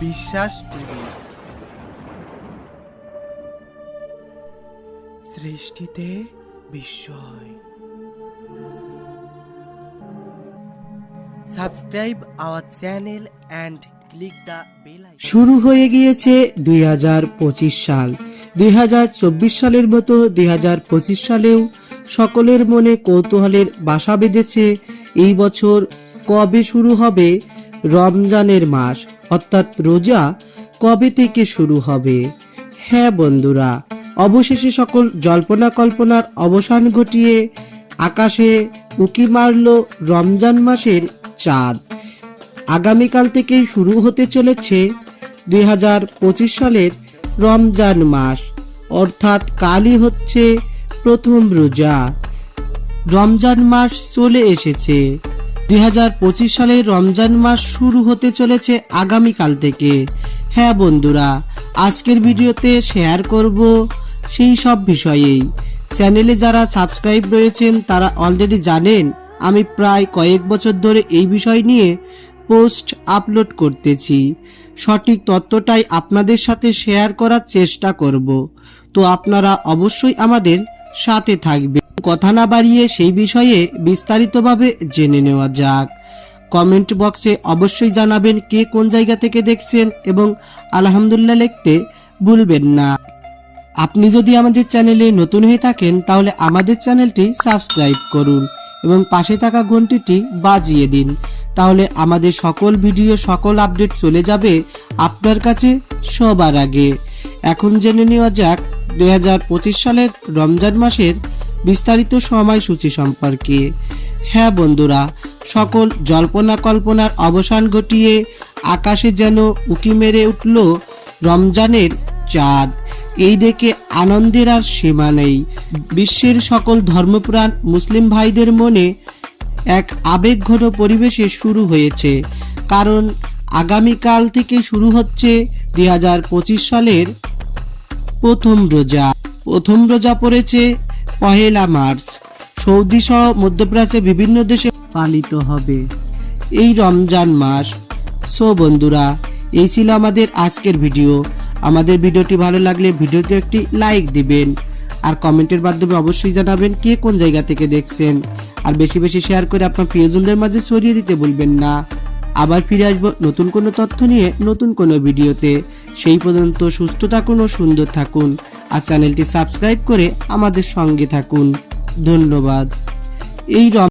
বিশ্বাস টিভি। সৃষ্টিতে বিস্ময়। Subscribe our channel and click the bell শুরু হয়ে গিয়েছে দুই হাজার পঁচিশ সাল। দুই হাজার চব্বিশ সালের মতো দুই হাজার পঁচিশ সালেও সকলের মনে কৌতূহলের বাসা বেঁধেছে। এই বছর কবে শুরু হবে? রমজানের মাস। অর্থাৎ রোজা কবে থেকে শুরু হবে? হ্যাঁ বন্ধুরা, অবশেষে সকল জল্পনা কল্পনার অবসান ঘটিয়ে আকাশে উকি মারল রমজান মাসের চাঁদ। আগামীকাল থেকেই শুরু হতে চলেছে দুই হাজার পঁচিশ সালের রমজান মাস। অর্থাৎ কালই হচ্ছে প্রথম রোজা। রমজান মাস চলে এসেছে। দুই হাজার পঁচিশ সালের রমজান মাস শুরু হতে চলেছে আগামীকাল থেকে। হ্যাঁ বন্ধুরা, আজকের ভিডিওতে শেয়ার করব সেই সব বিষয়েই। চ্যানেলে যারা সাবস্ক্রাইব রয়েছেন, তারা অলরেডি জানেন, আমি প্রায় কয়েক বছর ধরে এই বিষয় নিয়ে পোস্ট আপলোড করতেছি। সঠিক তথ্যটাই আপনাদের সাথে শেয়ার করার চেষ্টা করব। তো আপনারা অবশ্যই আমাদের সাথে থাকবে কথা না বাড়িয়ে সেই বিষয়ে বিস্তারিতভাবে জেনে নেওয়া যাক। কমেন্ট বক্সে অবশ্যই জানাবেন কে কোন জায়গা থেকে দেখছেন এবং আলহামদুলিল্লাহ লিখতে ভুলবেন না। আপনি যদি আমাদের চ্যানেলে নতুন হয়ে থাকেন তাহলে আমাদের চ্যানেলটি সাবস্ক্রাইব করুন এবং পাশে থাকা ঘন্টিটি বাজিয়ে দিন। তাহলে আমাদের সকল ভিডিও, সকল আপডেট চলে যাবে আপনার কাছে সবার আগে। এখন জেনে নেওয়া যাক দুই হাজার পঁচিশ সালের রমজান মাসের বিস্তারিত সময়সূচি সম্পর্কে। হ্যাঁ বন্ধুরা, সকল জল্পনা কল্পনার অবসান ঘটিয়ে আকাশে যেন উকি মেরে উঠল রমজানের চাঁদ। এই দেখে আনন্দের আর সীমা নেই। বিশ্বের সকল ধর্মপ্রাণ মুসলিম ভাইদের মনে এক আবেগঘন পরিবেশে শুরু হয়েছে। কারণ আগামীকাল থেকে শুরু হচ্ছে দুই হাজার পঁচিশ সালের প্রথম রোজা। প্রথম রোজা পড়েছে পহেলা মার্চ। সৌদি সহ মধ্যপ্রাচ্যে বিভিন্ন দেশে পালিত হবে। এই রমজান মাস। সো বন্ধুরা, এই ছিল আমাদের আজকের ভিডিও। আমাদের ভিডিওটি ভালো লাগলে ভিডিওতে একটি লাইক দিবেন। আর কমেন্টের মাধ্যমে অবশ্যই জানাবেন কে কোন জায়গা থেকে দেখছেন। আর বেশি বেশি শেয়ার করে আপনার প্রিয়জনদের মাঝে ছড়িয়ে দিতে ভুলবেন না। আবার ফিরে আসব নতুন কোনো তথ্য নিয়ে নতুন কোনো ভিডিওতে। সেই পর্যন্ত সুস্থ থাকুন ও সুন্দর থাকুন। আর চ্যানেলটি সাবস্ক্রাইব করে আমাদের সঙ্গে থাকুন। ধন্যবাদ। এই